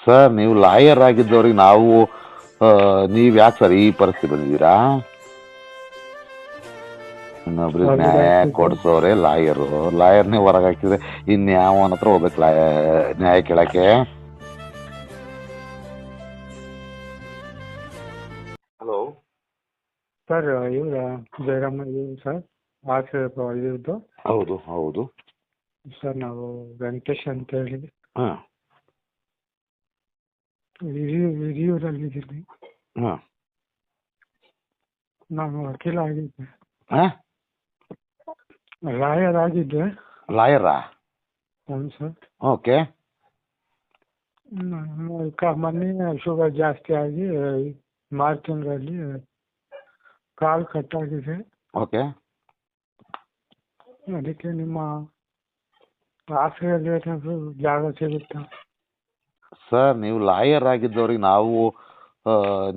Sir ನೀವು lawyer ಆಗಿದ್ದವ್ರಿಗೆ ನಾವು ನೀವ್ ಯಾಕೆ ಸರ್ ಈ ಪರಿಸ್ಥಿತಿ ಬಂದಿದ್ದೀರಾ? ಇನ್ನೊಬ್ರಿಗೆ ನ್ಯಾಯ ಕೊಡ್ಸೋರೆ ಕೊಡಿಸೋರೆ ಲಾಯರು ಲಾಯರ್ನೇ ಹೊರಗೆ ಹಾಕಿದ್ರೆ ಇನ್ಯಾವನ ಹತ್ರ ಹೋಗ್ಬೇಕು ಲಾಯ ನ್ಯಾಯ ಕೇಳಕ್ಕೆ? ಹಲೋ ಸರ್ ಇವ್ರ ಜಯರಾಮ ಇವ್ರು ಸರ್ ಆಚೆ ಇದ್ದು ಹೌದು ಹೌದು. ಸರ್ ನಾವು ವೆಂಕಟೇಶ್ ಅಂತ ಹೇಳಿ ಹಾಂ. ಹಿರಿಯೂರು ಹಿರಿಯೂರಲ್ಲಿ ಇದ್ದೀನಿ ಹಾಂ ನಾನು ವಕೀಲ ಆಗಿದ್ದೆ ಹಾಂ ಲಾಯರ್ ಆಗಿದ್ದೆ ಲಾಯರಾ ಹೌದು ಸರ್ ಓಕೆ ನಾನು ಕ- ಮೊನ್ನೆ ಶುಗರ್ ಜಾಸ್ತಿ ಆಗಿ ಮಾರ್ಚ್ ತಿಂಗಳಲ್ಲಿ ಕಾಲು ಕಟ್ಟಾಗಿದೆ ಓಕೆ ಅದಕ್ಕೆ ನಿಮ್ಮ ಆಶ್ರಯಲ್ಲಿ ಏನಾದರೂ ಜಾಗ ಸಿಗುತ್ತಾ ಸರ್ ನೀವು ಲಾಯರ್ ಆಗಿದ್ದವ್ರಿಗೆ ನಾವು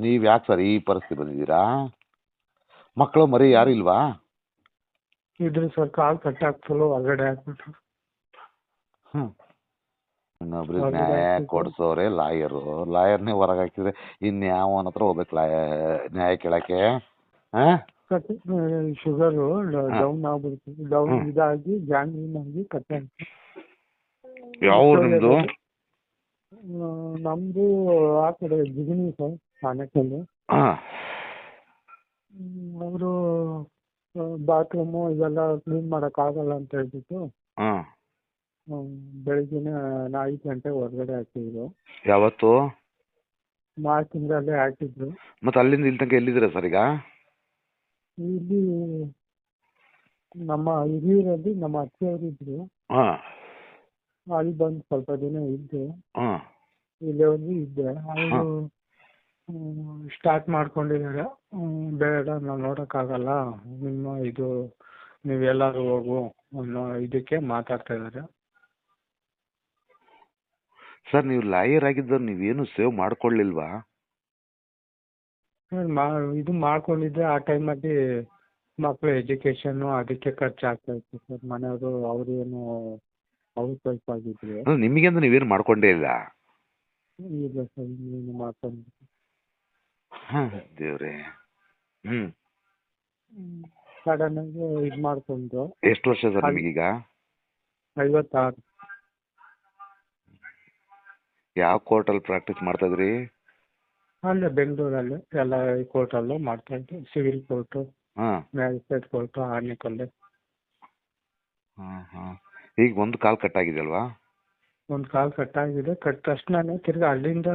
ನೀವು ಯಾಕೆ ಸರ್ ಈ ಪರಿಸ್ಥಿತಿ ಬಂದಿದ್ದೀರಾ? ಮಕ್ಕಳು ಮರಿ ಯಾರು ಇಲ್ವಾ? ಇದ್ರೆ ಸರ್ ಕಾಲ್ ಕಟ್ಟಾಗ್ತಲೋ ಹೊರಗಡೆ ಹಾಕ್ಬಿಟ್ಟು ಇನ್ನೊಬ್ರಿಗೆ ನ್ಯಾಯ ಕೊಡ್ಸೋರೆ ಲಾಯರು. ಲಾಯರು ಲಾಯರ್ನೇ ಹೊರಗೆ ಹಾಕಿದ್ರೆ ಇನ್ಯಾವನ ಹತ್ರ ಹೋಗ್ಬೇಕು ಲಾಯ ನ್ಯಾಯ ಕೇಳಕ್ಕೆ? ಹಾಂ ಕಟ್ ಶುಗರು ಡೌನ್ ಆಗ್ಬಿಡ್ತು. ಡೌನ್. ಇದಾಗಿ ಗ್ಯಾಂಗ್ರೀನ್ ಆಗಿ ಕಟ್ ಯಾವ ನಿಮ್ಮದು ಆ, ನಮ್ದು ಆ ಕಡೆ ಜಿಗಣಿ ಸರ್ ಆನೆಕಲ್ಲು ಹಾಂ. ಅವರು ಬಾತ್ರೂಮು ಇದೆಲ್ಲ ಕ್ಲೀನ್ ಮಾಡೋಕ್ಕಾಗಲ್ಲ ಅಂತ ಹೇಳ್ಬಿಟ್ಟು. ಹಾಂ. ಹ್ಮ್, ಬೆಳಿಗ್ಗೆನೆ ನಾ ಐದು ಗಂಟೆ ಹೊರಗಡೆ ಹಾಕಿದ್ರು. ಯಾವತ್ತು? ಮಾರ್ಚ್ ತಿಂಗಳಲ್ಲೇ ಹಾಕಿದ್ರು. ಮತ್ತೆ ಅಲ್ಲಿಂದ ಇಲ್ಲಿ ತನಕ ಎಲ್ಲಿದ್ದೀರಾ ಸರ್ ಈಗ? ಇಲ್ಲಿ ನಮ್ಮ ಹಿರಿಯೂರಲ್ಲಿ ನಮ್ಮ ಅತ್ತೆಯವರು ಇದ್ರು. ಹಾಂ. ಅಲ್ಲಿ ಬಂದು ಸ್ವಲ್ಪ ದಿನ ಇದ್ದು. ಹಾಂ. ಇಲ್ಲಿವರೆಗೂ ಇದ್ದೆ. ಅವರು ಸ್ಟಾರ್ಟ್ ಮಾಡ್ಕೊಂಡಿದ್ದಾರೆ. ಬೇಡ ನಾವು ನೋಡೋಕ್ಕಾಗಲ್ಲ. ನಿಮ್ಮ ಇದು ನೀವೆಲ್ಲರೂ ಹೋಗು ಅನ್ನೋ ಇದಕ್ಕೆ ಮಾತಾಡ್ತಾ ಇದ್ದಾರೆ. ಸರ್ ನೀವು ಲಾಯರ್ ಆಗಿದ್ದವ್ರು ನೀವೇನು ಸೇವ್ ಮಾಡ್ಕೊಳ್ಳಿಲ್ವಾ? ಮಾ ಇದು ಮಾಡ್ಕೊಂಡಿದ್ದೆ ಆ ಟೈಮಲ್ಲಿ ಮಕ್ಕಳ ಎಜುಕೇಷನ್ನು ಅದಕ್ಕೆ ಖರ್ಚಾಗ್ತಾ ಇತ್ತು ಸರ್. ಮನೆಯವರು ಅವರು ಏನು ಹೌಸ್ ವೈಫ್ ಆಗಿದ್ರು. ನಿಮಗೆ ಅಂದ್ರೆ ನೀವೇನು ಮಾಡ್ಕೊಂಡೇ ಇಲ್ಲ? ಇಲ್ಲ ಸರ್ ಇನ್ನೇನು ಹಾಂ ದೇವ್ರೆ. ಹ್ಞೂ ಸಡನ್ ಆಗಿ ಇದು ಮಾಡ್ಕೊಂಡು ಎಷ್ಟು ವರ್ಷ ಸರ್ ನಿಮಗೀಗ? ಐವತ್ತಾರು. ಯಾವ ಕೋರ್ಟಲ್ಲಿ ಪ್ರಾಕ್ಟೀಸ್ ಮಾಡ್ತಾ ಇದ್ರಿ ಅಲ್ಲೇ ಬೆಂಗಳೂರಲ್ಲಿ ಎಲ್ಲ ಕೋರ್ಟಲ್ಲೂ ಮಾಡ್ತಾ ಇದ್ದೆ ಸಿವಿಲ್ ಕೋರ್ಟು ಹಾಂ. ಮ್ಯಾಜಿಸ್ಟ್ರೇಟ್ ಕೋರ್ಟು ಆನೆಕಲ್ಲು ಹಾಂ ಹಾಂ ಈಗ ಒಂದು ಕಾಲ್ ಆಗಿದೆ ಅಲ್ವಾ ಒಂದು ಕಾಲು ಕಟ್ಟಾಗಿದೆ ಕಟ್ ತಕ್ಷಣನೇ ತಿರ್ಗಿ ಅಲ್ಲಿಂದ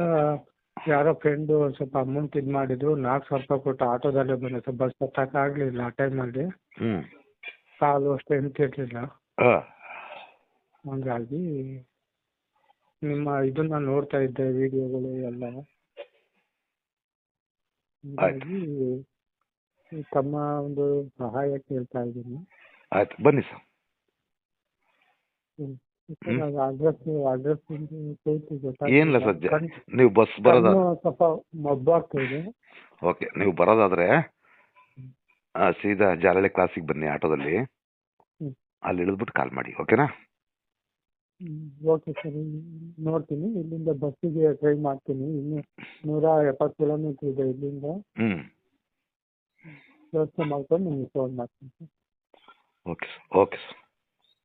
ಯಾರೋ ಫ್ರೆಂಡು ಒಂದು ಸ್ವಲ್ಪ ಅಮೌಂಟ್ ಇದು ಮಾಡಿದ್ರು. ನಾಲ್ಕು ಸಾವಿರ ರೂಪಾಯಿ ಕೊಟ್ಟು ಆಟೋದಲ್ಲೇ ಬಂದೆ. ಸರ್ ಬಸ್ ಹತ್ತಕ್ಕಾಗಲಿಲ್ಲ ಆ ಟೈಮಲ್ಲಿ ಹ್ಞೂ ಕಾಲು ಅಷ್ಟು ಎಂತಿರಲಿಲ್ಲ ಹಾಂ. ಹಂಗಾಗಿ ನಿಮ್ಮ ಇದನ್ನ ನೋಡ್ತಾ ಇದ್ದೆ ವಿಡಿಯೋಗಳು ಎಲ್ಲ. ಹಂಗಾಗಿ ತಮ್ಮ ಒಂದು ಸಹಾಯ ಕೇಳ್ತಾ ಇದ್ದೀನಿ. ಆಯ್ತು. ಬನ್ನಿ ಸರ್. ಹ್ಮ್. ಏನಿಲ್ಲ ಸರ್ ಜ- ನೀವು ಬಸ್ ಬರೋದ? ಸ್ವಲ್ಪ ಮಬ್ಬಾಗ್ತಾ ಇದೆ. ಓಕೆ ನೀವು ಬರೋದಾದ್ರೆ ಆ, ಸೀದಾ ಜಾಲಹಳ್ಳಿ ಕ್ಲಾಸಿಗೆ ಬನ್ನಿ ಆಟೋದಲ್ಲಿ. ಹ್ಮ್. ಅಲ್ಲಿ ಇಳಿದ್ಬಿಟ್ಟು ಕಾಲ್ ಮಾಡಿ ಓಕೆನಾ? ಓಕೆ ಸರ್ ನೋಡ್ತೀನಿ. ಇಲ್ಲಿಂದ ಬಸ್ಸಿಗೆ ಟ್ರೈ ಮಾಡ್ತೀನಿ. ಇನ್ನು ನೂರ ಎಪ್ಪತ್ತು ಕಿಲೋಮೀಟರ್ ಇದೆ ಇಲ್ಲಿಂದ. ಹ್ಞೂ ವ್ಯವಸ್ಥೆ ಮಾಡ್ಕೊಂಡು ನಿಮಗೆ ಫೋನ್ ಮಾಡ್ತೀನಿ ಓಕೆ ಸರ್ ಓಕೆ ಸರ್.